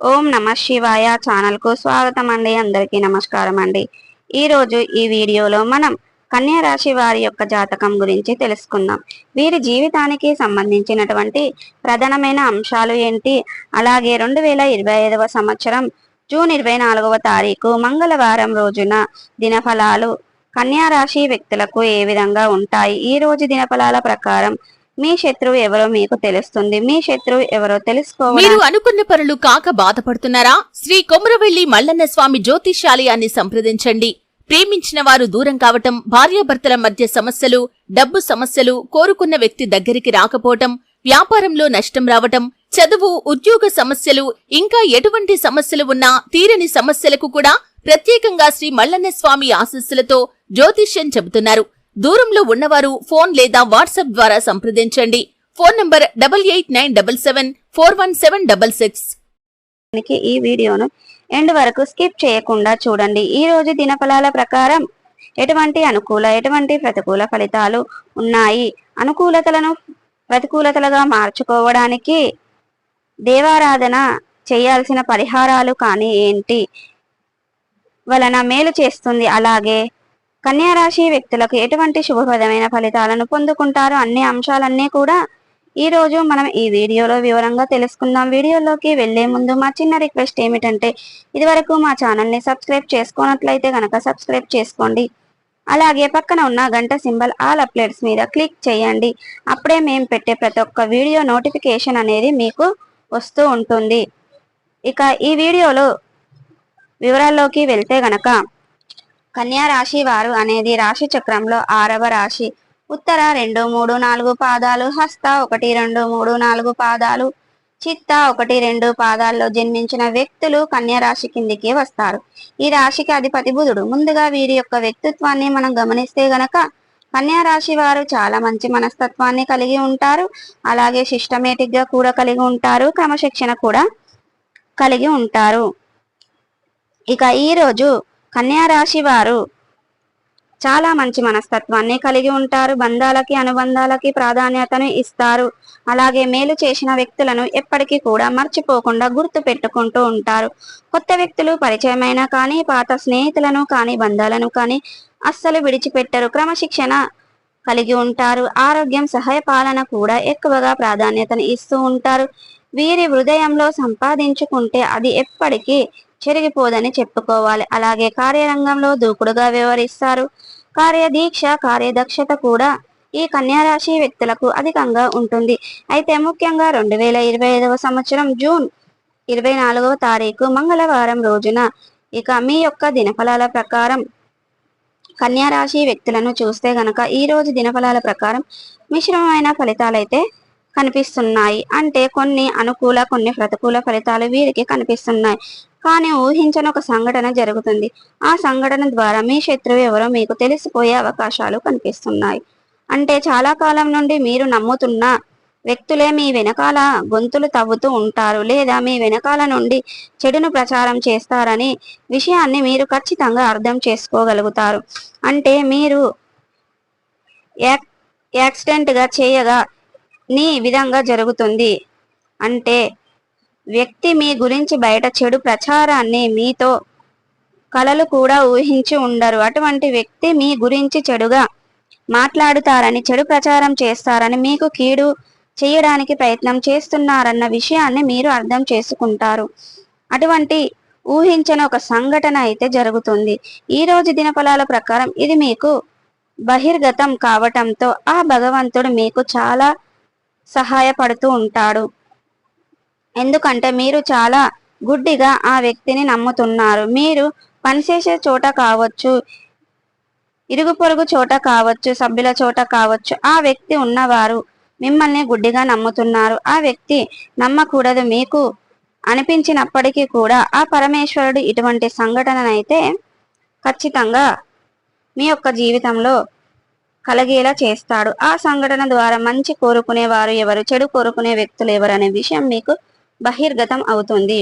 ఓం నమ శివాయ ఛానల్కు స్వాగతం అండి అందరికీ నమస్కారం అండి ఈరోజు ఈ వీడియోలో మనం కన్యా రాశి వారి యొక్క జాతకం గురించి తెలుసుకుందాం. వీరి జీవితానికి సంబంధించినటువంటి ప్రధానమైన అంశాలు ఏంటి? అలాగే రెండు వేల ఇరవై ఐదవ సంవత్సరం జూన్ ఇరవై నాలుగవ తారీఖు మంగళవారం రోజున దినఫలాలు కన్యా రాశి వ్యక్తులకు ఏ విధంగా ఉంటాయి? ఈ రోజు దినఫలాల ప్రకారం మీ శత్రువు ఎవరో మీకు తెలుస్తుంది. మీ శత్రువు ఎవరో తెలుసుకోవాలి? మీరు అనుకున్న పనులు కాక బాధపడుతున్నారా? శ్రీ కొమరవెల్లి మల్లన్న స్వామి జ్యోతిష్యాలయాన్ని సంప్రదించండి. ప్రేమించిన వారు దూరం కావటం భార్యాభర్తల మధ్య సమస్యలు డబ్బు సమస్యలు కోరుకున్న వ్యక్తి దగ్గరికి రాకపోవటం వ్యాపారంలో నష్టం రావటం చదువు ఉద్యోగ సమస్యలు ఇంకా ఎటువంటి సమస్యలు ఉన్నా తీరని సమస్యలకు కూడా ప్రత్యేకంగా శ్రీ మల్లన్న స్వామి ఆశస్సులతో జ్యోతిష్యం చెబుతున్నారు. దూరంలో ఉన్నవారు ఫోన్ లేదా వాట్సాప్ ద్వారా సంప్రదించండి. Phone number double eight nine double seven four one seven double six. ఈ వీడియోను ఎండ్ వరకు స్కిప్ చేయకుండా చూడండి. ఈ రోజు దినఫలాల ప్రకారం ఎటువంటి అనుకూల ఎటువంటి ప్రతికూల ఫలితాలు ఉన్నాయి? అనుకూలతలను ప్రతికూలతలుగా మార్చుకోవడానికి దేవారాధన చేయాల్సిన పరిహారాలు కానీ ఏంటి? వలన మేలు చేస్తుంది. అలాగే కన్యా రాశి వ్యక్తులకు ఎటువంటి శుభప్రదమైన ఫలితాలను పొందుకుంటారు అన్ని అంశాలన్నీ కూడా ఈ రోజు మనం ఈ వీడియోలో వివరంగా తెలుసుకుందాం. వీడియోలోకి వెళ్ళే ముందు మా చిన్న రిక్వెస్ట్ ఏమిటంటే ఇదివరకు మా ఛానల్ని సబ్స్క్రైబ్ చేసుకున్నట్లయితే గనక సబ్స్క్రైబ్ చేసుకోండి. అలాగే పక్కన ఉన్న గంట సింబల్ ఆల్ అప్డేట్స్ మీద క్లిక్ చేయండి. అప్పుడే మేము పెట్టే ప్రతి ఒక్క వీడియో నోటిఫికేషన్ అనేది మీకు వస్తూ ఉంటుంది. ఇక ఈ వీడియోలో వివరాల్లోకి వెళ్తే గనక కన్యా రాశి వారు అనేది రాశి చక్రంలో ఆరవ రాశి. ఉత్తర రెండు మూడు నాలుగు పాదాలు హస్త ఒకటి రెండు మూడు నాలుగు పాదాలు చిత్త ఒకటి రెండు పాదాల్లో జన్మించిన వ్యక్తులు కన్యా రాశి కిందికి వస్తారు. ఈ రాశికి అధిపతి బుధుడు. ముందుగా వీరి యొక్క వ్యక్తిత్వాన్ని మనం గమనిస్తే గనక కన్యా రాశి వారు చాలా మంచి మనస్తత్వాన్ని కలిగి ఉంటారు. అలాగే సిస్టమేటిక్గా కూడా కలిగి ఉంటారు. క్రమశిక్షణ కూడా కలిగి ఉంటారు. ఇక ఈ రోజు కన్యారాశి వారు చాలా మంచి మనస్తత్వాన్ని కలిగి ఉంటారు. బంధాలకి అనుబంధాలకి ప్రాధాన్యతను ఇస్తారు. అలాగే మేలు చేసిన వ్యక్తులను ఎప్పటికీ కూడా మర్చిపోకుండా గుర్తు పెట్టుకుంటూ ఉంటారు. కొత్త వ్యక్తులు పరిచయమైన కానీ పాత స్నేహితులను కానీ బంధాలను కానీ అస్సలు విడిచిపెట్టరు. క్రమశిక్షణ కలిగి ఉంటారు. ఆరోగ్యం సహాయ పాలన కూడా ఎక్కువగా ప్రాధాన్యతను ఇస్తూ ఉంటారు. వీరి హృదయంలో సంపాదించుకుంటే అది ఎప్పటికీ చెరిగిపోదని చెప్పుకోవాలి. అలాగే కార్యరంగంలో దూకుడుగా వ్యవహరిస్తారు. కార్యదీక్ష కార్యదక్షత కూడా ఈ కన్యారాశి వ్యక్తులకు అధికంగా ఉంటుంది. అయితే ముఖ్యంగా రెండు వేల ఇరవై ఐదవ సంవత్సరం జూన్ ఇరవై నాలుగవ తారీఖు మంగళవారం రోజున ఇక మీ యొక్క దినఫలాల ప్రకారం కన్యారాశి వ్యక్తులను చూస్తే గనక ఈ రోజు దినఫలాల ప్రకారం మిశ్రమమైన ఫలితాలైతే కనిపిస్తున్నాయి. అంటే కొన్ని అనుకూల కొన్ని ప్రతికూల ఫలితాలు వీరికి కనిపిస్తున్నాయి. కానీ ఊహించని ఒక సంఘటన జరుగుతుంది. ఆ సంఘటన ద్వారా మీ శత్రువు ఎవరో మీకు తెలిసిపోయే అవకాశాలు కనిపిస్తున్నాయి. అంటే చాలా కాలం నుండి మీరు నమ్ముతున్న వ్యక్తులే మీ వెనకాల గొంతులు తవ్వుతూ ఉంటారు లేదా మీ వెనకాల నుండి చెడును ప్రచారం చేస్తారని విషయాన్ని మీరు ఖచ్చితంగా అర్థం చేసుకోగలుగుతారు. అంటే మీరు యాక్ చేయగా నీ విధంగా జరుగుతుంది. అంటే వ్యక్తి మీ గురించి బయట చెడు ప్రచారాన్ని మీతో కలలు కూడా ఊహించి ఉండరు. అటువంటి వ్యక్తి మీ గురించి చెడుగా మాట్లాడుతారని చెడు ప్రచారం చేస్తారని మీకు కీడు చేయడానికి ప్రయత్నం చేస్తున్నారన్న విషయాన్ని మీరు అర్థం చేసుకుంటారు. అటువంటి ఊహించని ఒక సంఘటన అయితే జరుగుతుంది. ఈ రోజు దినఫలాల ప్రకారం ఇది మీకు బహిర్గతం కావటంతో ఆ భగవంతుడు మీకు చాలా సహాయపడుతూ ఉంటాడు. ఎందుకంటే మీరు చాలా గుడ్డిగా ఆ వ్యక్తిని నమ్ముతున్నారు. మీరు పనిచేసే చోట కావచ్చు ఇరుగు పొరుగు చోట కావచ్చు సభ్యుల చోట కావచ్చు ఆ వ్యక్తి ఉన్నవారు మిమ్మల్ని గుడ్డిగా నమ్ముతున్నారు. ఆ వ్యక్తి నమ్మకూడదు మీకు అనిపించినప్పటికీ కూడా ఆ పరమేశ్వరుడు ఇటువంటి సంఘటననైతే ఖచ్చితంగా మీ యొక్క జీవితంలో కలిగేలా చేస్తాడు. ఆ సంఘటన ద్వారా మంచి కోరుకునేవారు ఎవరు చెడు కోరుకునే వ్యక్తులు ఎవరు అనే విషయం మీకు బహిర్గతం అవుతుంది.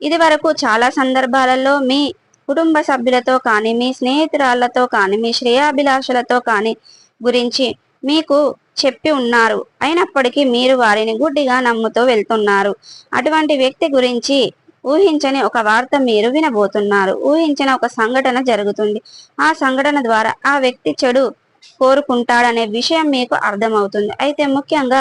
ఇది వరకు చాలా సందర్భాలలో మీ కుటుంబ సభ్యులతో కానీ మీ స్నేహితురాళ్ళతో కానీ మీ శ్రేయాభిలాషులతో కానీ గురించి మీకు చెప్పి ఉన్నారు. అయినప్పటికీ మీరు వారిని గుడ్డిగా నమ్ముతూ వెళ్తున్నారు. అటువంటి వ్యక్తి గురించి ఊహించని ఒక వార్త మీరు వినబోతున్నారు. ఊహించిన ఒక సంఘటన జరుగుతుంది. ఆ సంఘటన ద్వారా ఆ వ్యక్తి చెడు కోరుకుంటాడనే విషయం మీకు అర్థమవుతుంది. అయితే ముఖ్యంగా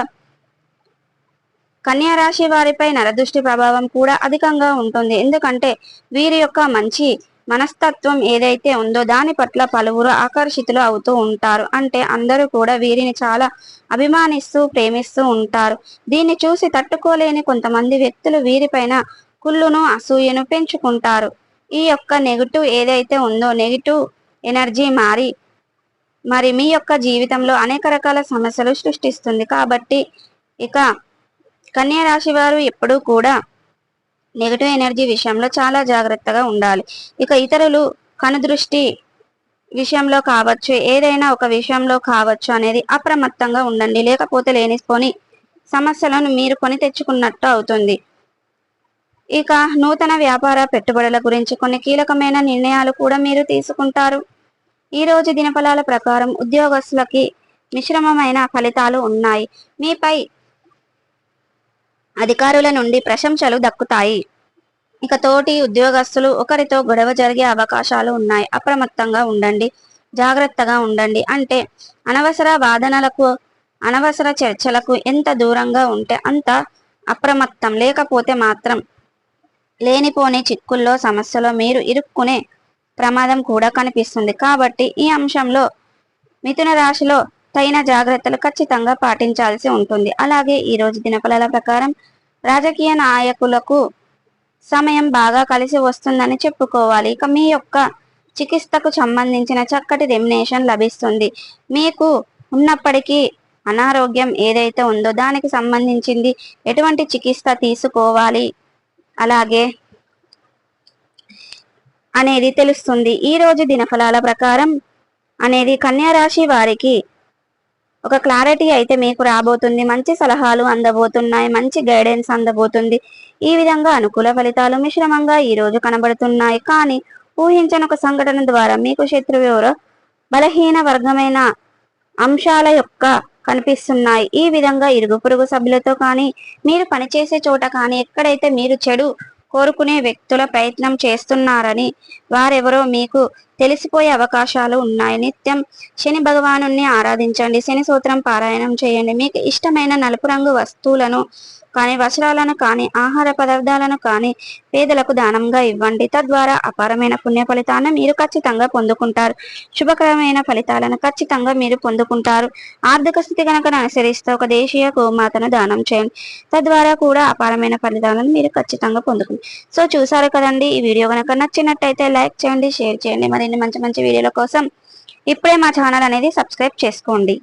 కన్యా రాశి వారిపై నరదృష్టి ప్రభావం కూడా అధికంగా ఉంటుంది. ఎందుకంటే వీరి యొక్క మంచి మనస్తత్వం ఏదైతే ఉందో దాని పట్ల పలువురు ఆకర్షితులు అవుతూ ఉంటారు. అంటే అందరూ కూడా వీరిని చాలా అభిమానిస్తూ ప్రేమిస్తూ ఉంటారు. దీన్ని చూసి తట్టుకోలేని కొంతమంది వ్యక్తులు వీరిపైన కుళ్ళును అసూయను పెంచుకుంటారు. ఈ యొక్క నెగిటివ్ ఏదైతే ఉందో నెగిటివ్ ఎనర్జీ మారి మరి మీ యొక్క జీవితంలో అనేక రకాల సమస్యలు సృష్టిస్తుంది. కాబట్టి ఇక కన్యా రాశి వారు ఎప్పుడూ కూడా నెగటివ్ ఎనర్జీ విషయంలో చాలా జాగ్రత్తగా ఉండాలి. ఇక ఇతరులు కనుదృష్టి విషయంలో కావచ్చు ఏదైనా ఒక విషయంలో కావచ్చు అనేది అప్రమత్తంగా ఉండండి. లేకపోతే లేనిపోని సమస్యలను మీరు కొని తెచ్చుకున్నట్టు అవుతుంది. ఇక నూతన వ్యాపార పెట్టుబడుల గురించి కొన్ని కీలకమైన నిర్ణయాలు కూడా మీరు తీసుకుంటారు. ఈ రోజు దినఫలాల ప్రకారం ఉద్యోగస్తులకి మిశ్రమమైన ఫలితాలు ఉన్నాయి. మీపై అధికారుల నుండి ప్రశంసలు దక్కుతాయి. ఇక తోటి ఉద్యోగస్తులు ఒకరితో గొడవ జరిగే అవకాశాలు ఉన్నాయి. అప్రమత్తంగా ఉండండి. జాగ్రత్తగా ఉండండి. అంటే అనవసర వాదనలకు అనవసర చర్చలకు ఎంత దూరంగా ఉంటే అంత అప్రమత్తం. లేకపోతే మాత్రం లేనిపోని చిక్కుల్లో సమస్యలో మీరు ఇరుక్కునే ప్రమాదం కూడా కనిపిస్తుంది. కాబట్టి ఈ అంశంలో మిథున రాశిలో తగిన జాగ్రత్తలు ఖచ్చితంగా పాటించాల్సి ఉంటుంది. అలాగే ఈ రోజు దినఫలాల ప్రకారం రాజకీయ నాయకులకు సమయం బాగా కలిసి వస్తుందని చెప్పుకోవాలి. ఇక మీ యొక్క చికిత్సకు సంబంధించిన చక్కటి రెమినేషన్ లభిస్తుంది. మీకు ఉన్నప్పటికీ అనారోగ్యం ఏదైతే ఉందో దానికి సంబంధించింది ఎటువంటి చికిత్స తీసుకోవాలి అలాగే అనేది తెలుస్తుంది. ఈ రోజు దినఫలాల ప్రకారం అనేది కన్యా రాశి వారికి ఒక క్లారిటీ అయితే మీకు రాబోతుంది. మంచి సలహాలు అందబోతున్నాయి. మంచి గైడెన్స్ అందబోతుంది. ఈ విధంగా అనుకూల ఫలితాలు మిశ్రమంగా ఈ రోజు కనబడుతున్నాయి. కానీ ఊహించని ఒక సంఘటన ద్వారా మీకు శత్రువు ఎవరో బలహీన వర్గమైన అంశాల యొక్క కనిపిస్తున్నాయి. ఈ విధంగా ఇరుగు పొరుగు సభ్యులతో కానీ మీరు పనిచేసే చోట కానీ ఎక్కడైతే మీరు చెడు కోరుకునే వ్యక్తుల ప్రయత్నం చేస్తున్నారని వారెవరో మీకు తెలిసిపోయే అవకాశాలు ఉన్నాయి. నిత్యం శని భగవాను ఆరాధించండి. శని సూత్రం పారాయణం చేయండి. మీకు ఇష్టమైన నలుపు రంగు వస్తువులను కానీ వస్త్రాలను కానీ ఆహార పదార్థాలను కానీ పేదలకు దానంగా ఇవ్వండి. తద్వారా అపారమైన పుణ్య ఫలితాన్ని మీరు ఖచ్చితంగా పొందుకుంటారు. శుభకరమైన ఫలితాలను ఖచ్చితంగా మీరు పొందుకుంటారు. ఆర్థిక స్థితి కనుక అనుసరిస్తే ఒక దేశీయ గోమాతను దానం చేయండి. తద్వారా కూడా అపారమైన ఫలితాలను మీరు ఖచ్చితంగా పొందుకుంటారు. సో చూసారు కదండి? ఈ వీడియో కనుక నచ్చినట్టయితే లైక్ చేయండి షేర్ చేయండి. మరి మరిన్ని మంచి మంచి వీడియోల కోసం ఇప్పుడే మా ఛానల్ అనేది సబ్స్క్రైబ్ చేసుకోండి.